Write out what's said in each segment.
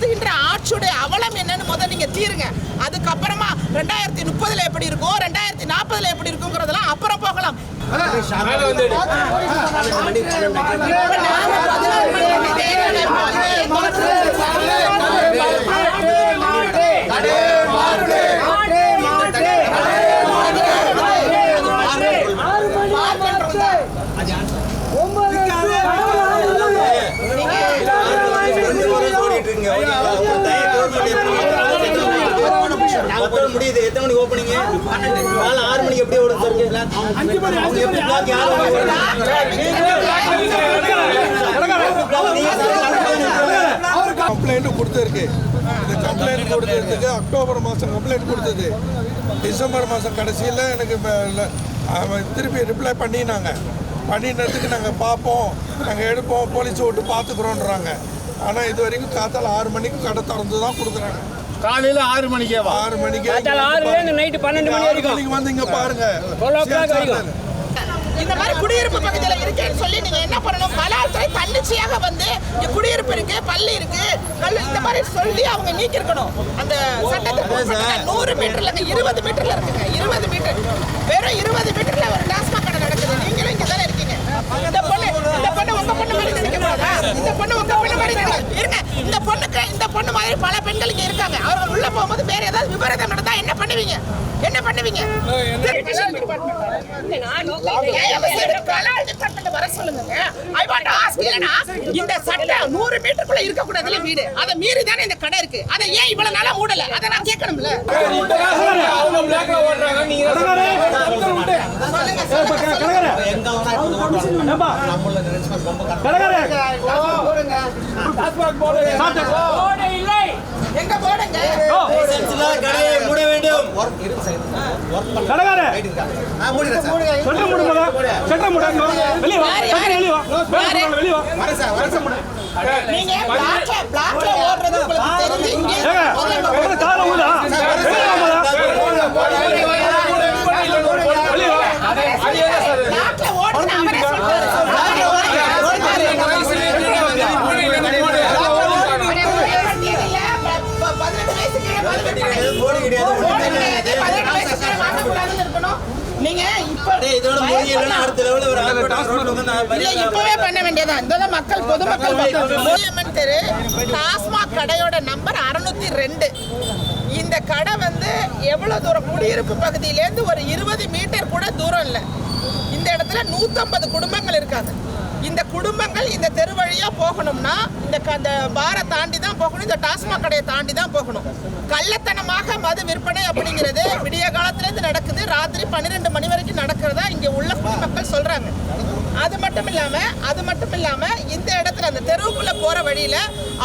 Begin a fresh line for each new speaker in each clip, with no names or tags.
நடத்துகின்ற ஆட்சியுடைய அவலம் என்னன்னு முதல் நீங்க தீருங்க அதுக்கப்புறமா ரெண்டாயிரத்தி முப்பதுல எப்படி இருக்கும் ரெண்டாயிரத்தி நாற்பதுல எப்படி இருக்குங்கிறதெல்லாம் அப்புறம் போகலாம் அடே இதே
முடியுது எத்தனை மணிக்கு ஓப்பனிங் காலை ஆறு மணிக்கு எப்படி ஓடும் சார் அஞ்சு மணி அஞ்சு மணி பிளாக் யாரும்
கம்ப்ளைண்ட் கொடுத்துருக்கு இந்த கம்ப்ளைண்ட் கொடுத்ததுக்கு அக்டோபர் மாதம் கம்ப்ளைண்ட் கொடுத்தது டிசம்பர் மாதம் கடைசியில் எனக்கு திருப்பி ரிப்ளை பண்ணினாங்க பண்ணினதுக்கு நாங்கள் பார்ப்போம் நாங்கள் எடுப்போம் போலீஸ் விட்டு பார்த்துக்குறோன்றாங்க ஆனால் இது வரைக்கும் காத்தால ஆறு மணிக்கு கடை திறந்து தான் கொடுக்குறாங்க.
காலையில ஆறு மணிக்கேவா?
ஆறு மணிக்கு
இருந்து நைட்டு பன்னெண்டு மணி
ஆறு
வரைக்கும்.
மணிக்கு வந்து இங்கே பாருங்க.
இந்த மாதிரி குடியிருப்பு பகுதியில இருக்கேன்னு சொல்லி நீங்க என்ன பண்ணணும்? கலாத்துறை தன்னிச்சையாக வந்து இங்க குடியிருப்பு இருக்கு பள்ளி இருக்கு கல் இந்த மாதிரி சொல்லி அவங்க நீக்கிருக்கணும் அந்த சட்டத்துக்கு உட்பட்ட நூறு மீட்டர்ல இருபது மீட்டர்ல இருக்குங்க. இருபது மீட்டர். வெறும் இருபது மீட்டர்ல ஒரு டாஸ்மாக் கடை நடக்குது. நீங்களும் இங்க தானே இருக்கீங்க. இந்த பொண்ணு இந்த பொண்ணு உங்க பொண்ணு மாதிரி நினைக்க கூடாதா? இந்த பொண்ணு உங்க பொண்ணு மாதிரி இருங்க. இந்த பொண்ணுக்கு இந்த பொண்ணு மாதிரி பல பெண்கள் இங்க இருக்காங்க. அவர்கள் உள்ள போகும்போது வேற ஏதாவது விபரீதம் நடந்தா என்ன பண்ணுவீங்க? என்ன பண்ணுவீங்க? வர சொல்லுங்க ஐ வாண்ட் ஆஸ்க் இல்லனா இந்த மீட்டருக்குள்ள இருக்க கூடாதுல வீடு. அதை மீறி தானே இந்த கடை இருக்கு. அதை ஏன் இவ்வளவு நாளா மூடல? அதை நான் கேட்கணும்ல.
எங்க
போடுங்க
கடையை மூட வேண்டும் நான் மூடிடுறேன் சார் வரேன் சார். வரேன் சார்
நீங்க பிளாக்ல பிளாக்ல ஓடுறது உங்களுக்கு தெரிஞ்சு இங்க பிளாக்ல நீங்க இப்ப
டேய், இதோட முடியலன்னா அடுத்த லெவலில் ஒரு ஆர்ப்பாட்டம் ரோட்ல வந்து நான்
இல்ல இப்பவே பண்ண வேண்டியதான் இந்த மக்கள் பொதுமக்கள் கோயம்மன் தெரு. டாஸ்மாக் கடையோட நம்பர் அறுநூத்தி ரெண்டு. இந்த கடை வந்து எவ்வளவு தூரம்? குடியிருப்பு பகுதியிலேருந்து ஒரு இருபது மீட்டர் கூட தூரம் இல்லை. இந்த இடத்துல நூத்தம்பது குடும்பங்கள் இருக்காங்க. இந்த குடும்பங்கள் இந்த தெரு வழியாக போகணும்னா இந்த அந்த பாரை தாண்டி தான் போகணும் இந்த டாஸ்மாக் கடையை தாண்டி தான் போகணும். கள்ளத்தனமாக மது விற்பனை அப்படிங்கிறது விடிய காலத்துலேருந்து நடக்குது. ராத்திரி பன்னிரெண்டு மணி வரைக்கும் நடக்கிறதா இங்கே உள்ள குடிமக்கள் சொல்கிறாங்க அது மட்டும் இல்லாமல் அது மட்டும் இல்லாமல் இந்த இடத்துல அந்த தெருவுக்குள்ளே போகிற வழியில்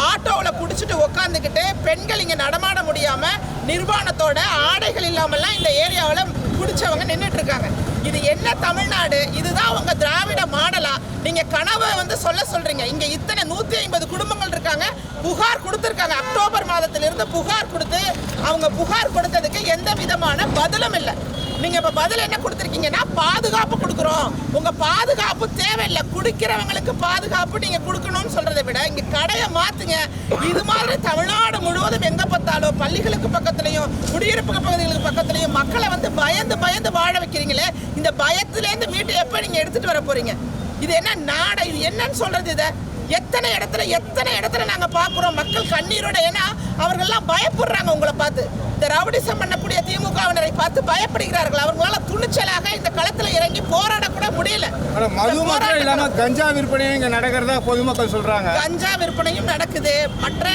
ஆட்டோவில் குடிச்சிட்டு உக்காந்துக்கிட்டு பெண்கள் இங்கே நடமாட முடியாமல் நிர்வாணத்தோட ஆடைகள் இல்லாமல்லாம் இந்த ஏரியாவில் பிடிச்சவங்க நின்றுட்டு இருக்காங்க. இது என்ன தமிழ்நாடு? இதுதான் உங்க திராவிட மாடலா? நீங்க கனவை வந்து சொல்ல சொல்றீங்க. இங்க இத்தனை நூத்தி ஐம்பது குடும்பங்கள் இருக்காங்க. புகார் கொடுத்துருக்காங்க. அக்டோபர் மாதத்திலிருந்து புகார் கொடுத்து அவங்க புகார் கொடுத்ததுக்கு எந்த விதமான பதிலும் இல்லை. நீங்க இப்ப பதில் என்ன கொடுத்துருக்கீங்கன்னா பாதுகாப்பு கொடுக்குறோம். உங்க பாதுகாப்பு தேவையில்லை. குடிக்கிறவங்களுக்கு பாதுகாப்பு நீங்க கொடுக்கணும்னு சொல்றதை விட இங்க கடையை மாத்துங்க. இது மாதிரி தமிழ்நாடு முழுவதும் எங்க பார்த்தாலும் பள்ளிகளுக்கு பக்கத்துலயும் குடியிருப்பு பகுதிகளுக்கு பக்கத்துலயும் மக்களை வந்து பயந்து பயந்து வாழ வைக்கிறீங்களே இந்த பயத்திலேருந்து மீட்டு எப்ப நீங்க எடுத்துட்டு வர போறீங்க? இது என்ன நாடா? இது என்னன்னு சொல்றது இதை? எத்தனை இடத்துல எத்தனை இடத்துல நாங்க பாக்குறோம் மக்கள் கண்ணீரோட? ஏன்னா அவர்கள்லாம் பயப்படுறாங்க உங்களை பார்த்து. இந்த ரவுடிசம் பண்ணக்கூடிய திமுகவினரை பார்த்து பயப்படுகிறார்கள். அவங்களால துணிச்சலாக இந்த களத்துல இறங்கி போராட கூட முடியல.
மது இல்லாம கஞ்சா விற்பனையும் இங்க நடக்கிறதா பொதுமக்கள் சொல்றாங்க.
கஞ்சா விற்பனையும் நடக்குது. மற்ற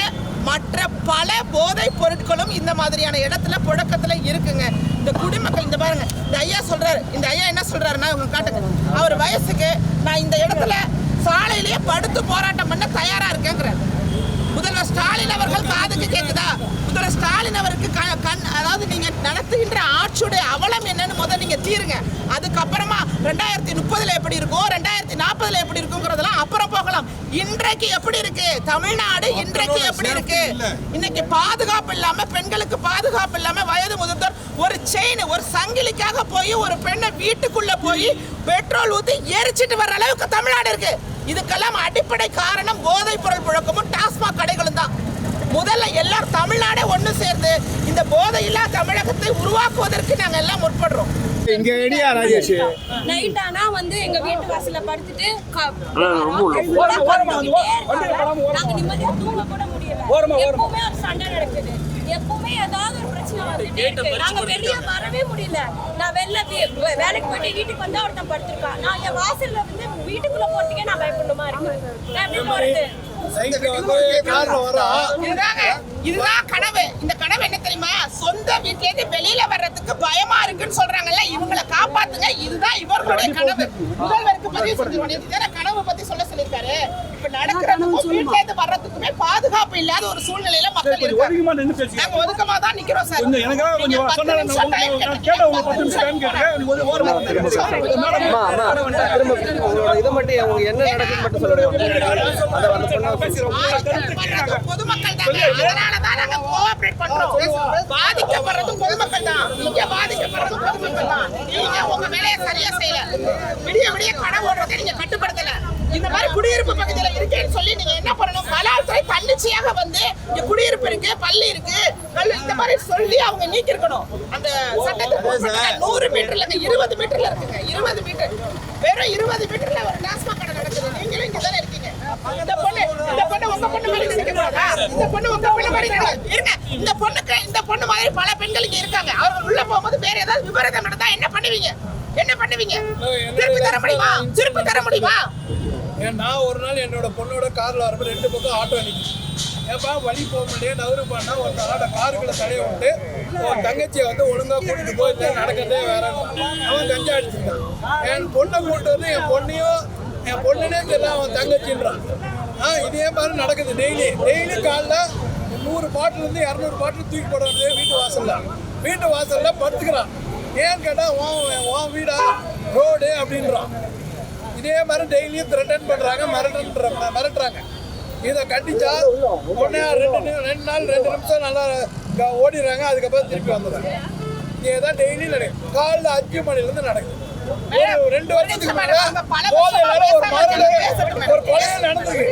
மற்ற பல போதைப் பொருட்களும் இந்த மாதிரியான இடத்துல புழக்கத்துல இருக்குங்க. இந்த குடிமக்கள் இந்த பாருங்க இந்த ஐயா சொல்றாரு. இந்த ஐயா என்ன சொல்றாருன்னா இவங்க காட்டுங்க. அவர் வயசுக்கு நான் இந்த இடத்துல சாலையிலேயே படுத்து போராட்டம் பண்ண தயாரா இருக்கேங்கிறார். முதல்வர் ஸ்டாலின் அவர்கள் காதுக்கு கேக்குதா? முதல்வர் ஸ்டாலின் அவருக்கு கண் அதாவது நீங்க நடத்துகின்ற ஆட்சியுடைய அவலம் என்னன்னு முதல்ல நீங்க தீருங்க. அதுக்கப்புறமா ரெண்டாயிரத்தி முப்பதுல எப்படி இருக்கும்? ரெண்டாயிரத்தி நாற்பதுல எப்படி இருக்குங்கிறதெல்லாம் அப்புறம் போகலாம். இன்றைக்கு எப்படி இருக்கு? தமிழ்நாடு இன்றைக்கு எப்படி இருக்கு? இன்னைக்கு பாதுகாப்பு இல்லாம பெண்களுக்கு பாதுகாப்பு இல்லாம வயது முதிர்ந்தோர் ஒரு செயின் ஒரு சங்கிலிக்காக போய் ஒரு பெண்ணை வீட்டுக்குள்ள போய் பெட்ரோல் ஊத்தி எரிச்சிட்டு வர்ற அளவுக்கு தமிழ்நாடு இருக்கு. இதுக்கெல்லாம் அடிப்படை காரணம் போதைப் பொருள் புழக்கமும் டாஸ்மாக் கடைகளும் தான். முதல் சேர்ந்து இந்த போதையில்லா தமிழகத்தை உருவாக்குவதற்கு நாங்க எல்லாம் முற்படுறோம்.
இங்க ரெடியா ராஜேஷ்?
நைட் ஆனா வந்து எங்க வீட்டு வாசல்ல படுத்துட்டு. நாங்க நிம்மதியா தூங்க கூட முடியல. எப்பவுமே ஒரு சண்டை நடக்குது. எப்பவுமே ஏதாவது ஒரு பிரச்சனை வந்துட்டே இருக்கு. நாங்க வெளிய வரவே முடியல. நான் வெளில வேலைக்கு போயிட்டு வீட்டுக்கு வந்தா ஒருத்தன் படுத்திருக்கான். நான் என் வாசல்ல வந்து வீட்டுக்குள்ள போறதுக்கே நான் பயப்படணுமா இருக்கு? நான் எப்படி போறது?
இதுதான் கனவு. இந்த கனவு என்ன தெரியுமா? சொந்த வீட்ல இருந்து வெளியில வர்றதுக்கு பயமா இருக்குன்னு சொல்றாங்கல்ல இவங்களை காப்பாத்துங்க. இதுதான் இவர்களுடைய கனவு. முதல்வருக்கு பதிவு இதுதானே கனவு பத்தி சொல்லியிருக்காரு. இப்ப இருந்து வர்றதுக்குமே பாதுகாப்பு இல்லாத ஒரு சூழ்நிலையில மக்கள் இருக்காங்க. நாங்க ஒதுக்கமா தான் நிக்கிறோம் சார்.
இதை மட்டும் என்ன நடக்குதுன்னு மட்டும்
பாதிக்கப்படுறது பொதுமக்கள். அதனாலதான் நாங்க பண்றோம். பாதிக்கப்படுறது பொதுமக்கள் தான். இங்க பாதிக்கப்படுறது பொதுமக்கள் தான். நீங்க உங்க வேலையை சரியா செய்யல. விடிய விடிய கடை ஓடுறதை நீங்க கட்டுப்படுத்தல. இந்த மாதிரி குடியிருப்பு பகுதியில இருக்கேன்னு சொல்லி நீங்க என்ன பண்ணணும்? கலால்துறை தன்னிச்சையாக வந்து இங்க குடியிருப்பு இருக்கு பள்ளி இருக்கு இந்த மாதிரி சொல்லி அவங்க நீக்கிருக்கணும் அந்த சட்டத்துக்கு நூறு மீட்டர்ல இருபது மீட்டர்ல இருக்குங்க. இருபது மீட்டர். வெறும் இருபது மீட்டர்ல ஒரு டாஸ்மாக் கடை நடக்குது. நீங்களும் இங்க தானே இருக்கீங்க. இந்த பொண்ணு இந்த பொண்ணு உங்க பொண்ணு மாதிரி நினைக்க கூடாதா இந்த பொண்ணு உங்க பொண்ணு மாதிரி இருங்க. இந்த பொண்ணுக்கு இந்த பொண்ணு மாதிரி பல பெண்கள் இங்க இருக்காங்க. அவங்க உள்ள போகும்போது வேற ஏதாவது விபரீதம் நடந்தா என்ன பண்ணுவீங்க? என்ன பண்ணுவீங்க? திருப்பி தர முடியுமா? திருப்பி தர முடியுமா?
ஏன் நான் ஒரு நாள் என்னோட பொண்ணோட காரில் வரப்போ ரெண்டு பக்கம் ஆட்டோ நிற்கும் ஏப்பா வழி போக முடியாது நவரு பண்ணா ஒரு ஆட காருக்குள்ள தடைய விட்டு உன் தங்கச்சியை வந்து ஒழுங்காக கூட்டிட்டு போயிட்டு நடக்கிறதே வேற அவன் கஞ்சா அடிச்சிருக்கான். என் பொண்ணை கூட்டு வந்து என் பொண்ணையும் என் பொண்ணுனே தெரியல அவன் தங்கச்சின்றான். ஆ இதே மாதிரி நடக்குது டெய்லி. டெய்லி காலைல நூறு பாட்டில் இருந்து இரநூறு பாட்டில் தூக்கி போடுறது வீட்டு வாசலில். வீட்டு வாசலில் படுத்துக்கிறான். ஏன்னு கேட்டால் உன் உன் வீடா? ரோடு? அப்படின்றான். இதே மாதிரி டெய்லியும் த்ரெட்டன் பண்றாங்க மிரட்டுற மிரட்டுறாங்க. இதை கண்டிச்சா உடனே ரெண்டு ரெண்டு நாள் ரெண்டு நிமிஷம் நல்லா ஓடிடுறாங்க அதுக்கப்புறம் திருப்பி வந்துடுறாங்க. இதுதான் டெய்லி நடக்கும் காலைல அஞ்சு மணிலேருந்து நடக்குது ரெண்டு வருஷத்துக்கு மேல ஒரு மரண ஒரு கொலையே நடந்தது.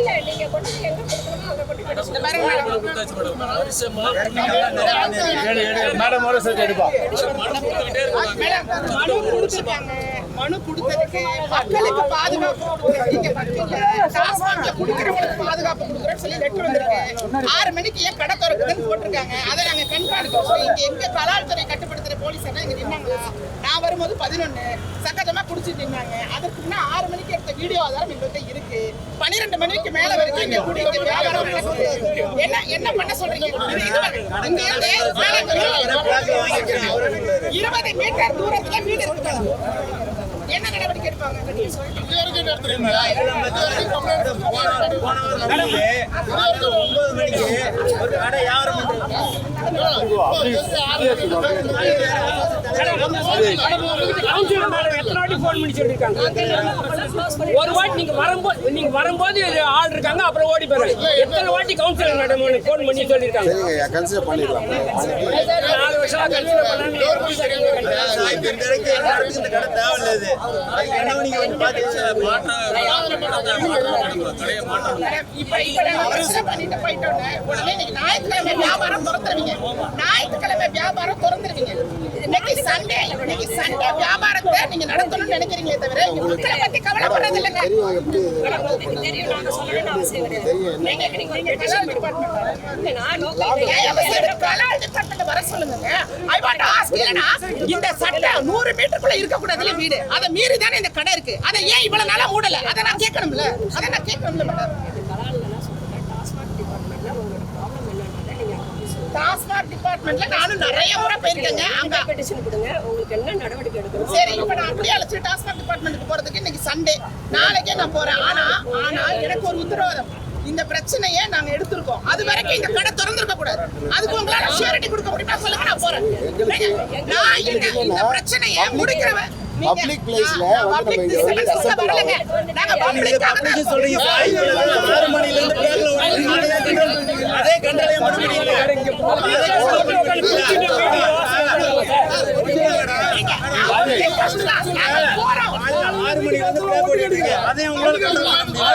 மேடம் ஒரு செட் எடுப்பா
மனு கொடுத்திருக்காங்க. மனு கொடுத்ததுக்கு மக்களுக்கு பாதுகாப்பு கொடுக்குறீங்க பார்த்தீங்களா? டாஸ்மாக்ல குடிக்கிறவங்களுக்கு பாதுகாப்பு கொடுக்குறோம்னு சொல்லி letter வந்திருக்கு. ஆறு மணிக்கு ஏன் கடை திறக்குதுன்னு போட்டிருக்காங்க. அதை நாங்கள் கண்காணிக்கிறோம். இங்க எங்க கலால்துறை கட்டுப்படுத்துற போலீஸ் எல்லாம் இங்கே நின்னாங்களா? வரும்போது பதினொன்னு. சகஜமா குடிச்சிட்டு இருந்தாங்க அதற்கு முன்னா ஆறு மணிக்கு எடுத்த வீடியோ ஆதாரம் எங்கள்கிட்ட இருக்கு. பன்னிரெண்டு மணிக்கு மேல வரைக்கும் இங்க குடிக்கு வியாபாரம் நடக்குது என்ன என்ன பண்ண சொல்றீங்க? இருபது மீட்டர் தூரத்துல வீடு இருக்கு. என்ன நடவடிக்கை எடுப்பாங்க?
ஒன்பது மணிக்கு ஒரு கடை வியாபாரம்
கவுன்சிலர் மேடம் எத்தனை வாட்டி ஃபோன் பண்ணி சொல்லியிருக்காங்க ஒரு வாட்டி நீங்க வரும்போது நீங்க வரும்போது ஆள் இருக்காங்க அப்புறம் ஓடி போறாங்க எத்தனை வாட்டி கவுன்சிலர் மேடம் ஃபோன் பண்ணி சொல்லியிருக்காங்க?
கன்சிடர் பண்ணிடலாம்.
நாலு வருஷம் கன்சிலர் பண்ணாங்க
ஞாயிற்றுக்கிழமை வியாபாரம் திறந்துருவீங்க. ஞாயிற்றுக்கிழமை வியாபாரம் திறந்துருவீங்க. இன்னைக்கு சண்டே இன்னைக்கு Sunday வியாபாரத்தை நீங்க நடத்தணும்னு நினைக்கிறீங்க தவிர, மக்களை பத்தி கவலைப்படுறது இல்லைங்க.
அவசியம்
வர சொல்லுங்க. இந்த சட்டை நூறு மீட்டருக்குள்ள இருக்கக்கூடாதுல வீடு அதை மீறி தானே இந்த கடை இருக்கு? அதை ஏன் இவ்வளவு நாளா மூடல? அதை நான் கேட்கணும்ல. அதை நான் கேட்கணும்ல மேடம் டாஸ்மாக் டிபார்ட்மெண்ட்ல நானும் நிறைய முறை போயிருக்கேங்க. அங்க
பெட்டிஷன் கொடுங்க. உங்களுக்கு என்ன நடவடிக்கை எடுக்கணும்
சரி இப்ப நான் அப்படியே அழைச்சு டாஸ்மாக் டிபார்ட்மெண்ட்டுக்கு போறதுக்கு இன்னைக்கு சண்டே நாளைக்கே நான் போறேன். ஆனா ஆனா எனக்கு ஒரு உத்தரவாதம். இந்த பிரச்சனையை நாங்க எடுத்திருக்கோம். அது வரைக்கும் இந்த கடை திறந்திருக்க கூடாது. அதுக்கு உங்களால ஷூரிட்டி கொடுக்க முடியுமா? சொல்லுங்க நான் போறேன். நான் இந்த பிரச்சனையை முடிக்கிறவன். நீங்க-
Public place ல
நான்
வந்து நம்ம இங்க வந்து
வரலைங்க. நாங்க public-ஆக தான்
சொல்றீங்க. ஆறு மணில இருந்து பேர்ல அதே பண்ண முடியல. ஆறு மணில இருந்து பேர் கண்ட்ரோல் பண்ண முடியல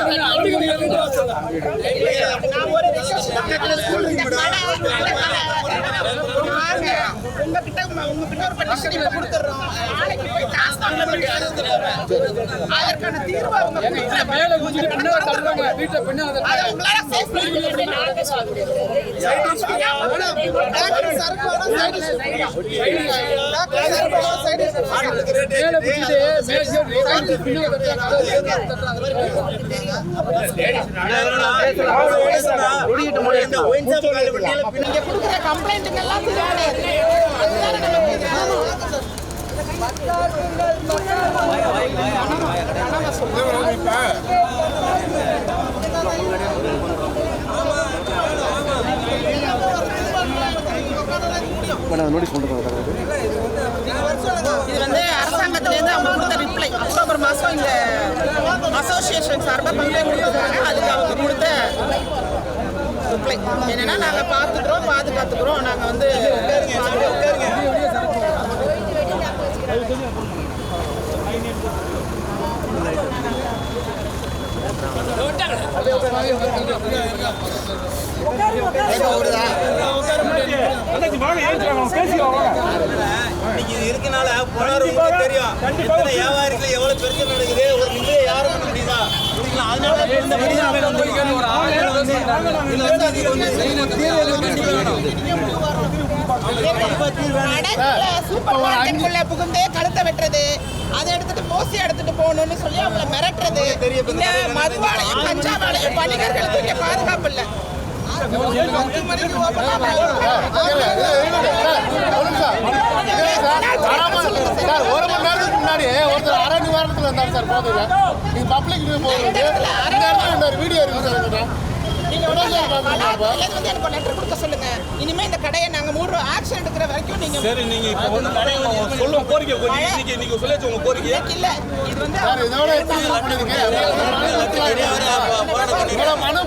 நான் ஒரு உங்ககிட்ட உங்க- உங்ககிட்ட ஒரு பெட்டிஷன் நாளைக்கு போய் டாஸ்மாக்ல அதற்கான தீர்வு அவங்க மேல இது வந்து அரசாங்கத்திலேருந்து அவங்க கொடுத்த ரிப்ளை அக்டோபர் மாதம் இந்த அசோசியேஷன் சார்பாக கம்ப்ளைண்ட் கொடுத்துருக்காங்க அதுக்கு அவங்க கொடுத்த ரிப்ளை என்னன்னா நாங்கள் பார்த்துக்குறோம் பாதுகாத்துக்கிறோம் நாங்கள் வந்து
இருக்கனால போனவர்களுக்கு தெரியும் எத்தனை எவ்வளவு பிரச்சனை நடக்குது ஒரு யாரும் பண்ண முடியுதா அதனால இந்த மனிதன் வந்து ஒரு ஆளுநர் வந்து வந்து வேணும். கண்டிப்பா தீர்வு வேணும்.
சூப்பர் மார்க்கெட்டுக்குள்ள புகுந்தே கழுத்தை வெட்டுறது அதை எடுத்துட்டு போசி எடுத்துட்டு போகணும்னு சொல்லி அவங்கள மிரட்டுறது இந்த மதுவாலையும் கஞ்சாவாலையும் வணிகர்களுக்கு இங்க பாதுகாப்பு இல்லை பத்து
சார் ஒரு மணி நேரத்துக்கு முன்னாடி ஒருத்தர் அரை நிவாரணத்தில் இருந்தார் சார் போகுது நீங்க பப்ளிக் போகுது இந்த இடத்துல இந்த வீடியோ இருக்குது சார்
வந்து எனக்கு லெட்டர் கொடுக்க சொல்லுங்க. இனிமே இந்த கடையை நாங்க மூடுறோம் ஆக்ஷன் எடுக்கிற வரைக்கும் நீங்க
சரி நீங்க இப்போ வந்து கோரிக்கை கோரிக்கை. இன்னைக்கு நீங்க சொல்லிச்சு உங்க கோரிக்கை?
இன்னைக்கு இல்ல. இது வந்து
சார் இதோட பண்ணிருக்கீங்க?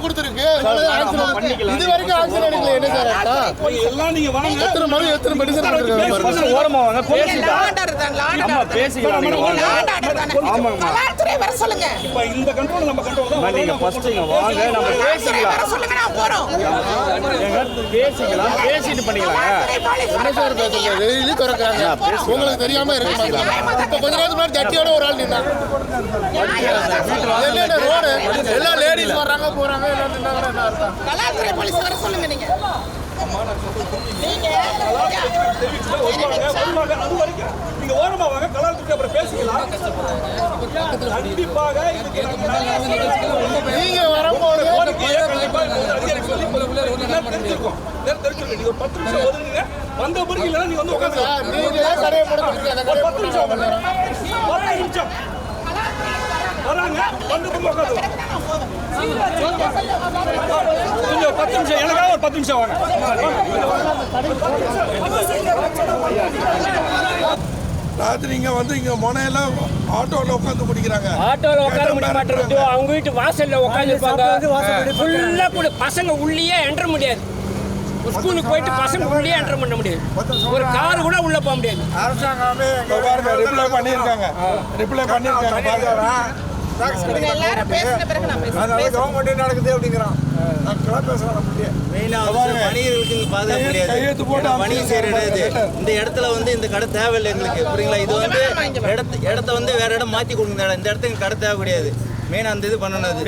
கொடுத்துருக்கு. இது வரைக்கும் ஆக்ஷன் எடுக்கல. என்ன சார் அர்த்தம்?
எல்லாம் நீங்க வாங்க.
எத்தனை மனு எத்தனை மெடிசன் பாருங்க
ஓரமா வாங்க.
லாண்டர் தான் லாண்டர்
பேசிக்கலாம். நீங்க
கலாச்சாரம் வர சொல்லுங்க.
இப்போ இந்த கண்ட்ரோல் நம்ம கண்ட்ரோல் தான்.
நீங்க ஃபர்ஸ்ட் இங்க வாங்க நம்ம
கலாச்சாரம் வர சொல்லுங்க நான் போறோம்.
பேசிக்கலாம் பேசிட்டு
பேசுறது டெய்லி திறக்காங்க உங்களுக்கு தெரியாம இருக்க மாட்டாங்க. இப்ப கொஞ்ச நேரத்துக்கு முன்னாடி ஜட்டியோட ஒரு ஆள் என்ன ரோடு? எல்லாம் லேடிஸ் வர்றாங்க போறாங்க எல்லாம் நின்னாங்க என்ன அர்த்தம்?
கலாத்துறை போலீஸ் வர சொல்லுங்க நீங்க. நீங்க
வருவாங்க அது வரைக்கும். நீங்க ஓரமா வாங்க கலாச்சாரத்துக்கு அப்புறம் பேசிக்கலாம். கண்டிப்பாக நாங்க
நீங்க வரும்போது
தெரிஞ்சிருக்கோம். தெரிஞ்சிருக்கும். நீங்க ஒரு பத்து நிமிஷம் ஒதுங்குங்க. வந்த பிறகு இல்லைன்னா நீங்க வந்து உட்காந்து பத்து நிமிஷம் பத்து நிமிஷம். வராங்க. வந்து போய் உட்காந்து கொஞ்சம் பத்து நிமிஷம் எனக்காக ஒரு பத்து நிமிஷம் வாங்க.
ராத்திரி இங்க வந்து இங்க முனையில ஆட்டோல உட்காந்து குடிக்கிறாங்க.
ஆட்டோல உட்கார முடிய மாட்டேங்குது அவங்க வீட்டு வாசல்ல உட்காந்துருப்பாங்க ஃபுல்லா கூட பசங்க உள்ளேயே என்ட்ர முடியாது. ஸ்கூலுக்கு போயிட்டு பசங்க உள்ளேயே என்ட்ர பண்ண முடியாது. ஒரு கார் கூட உள்ள போக முடியாது.
அரசாங்கமே ரிப்ளை பண்ணியிருக்காங்க. ரிப்ளை பண்ணியிருக்காங்க அதனால கவர்மெண்ட் நடக்குது அப்படிங்கிறான்.
வணிகர்களுக்கு
போட்டு
ஏன்னா வணிகம் செய்யற இடம் இந்த இடத்துல வந்து இந்த கடை தேவையில்லை எங்களுக்கு. புரியுங்களா? இது வந்து இடத்த இடத்த வந்து வேற இடம் மாத்தி கொடுங்க. இந்த இடத்துக்கு கடை தேவை கிடையாது. மெயின் அந்த இது பண்ணணும் அது.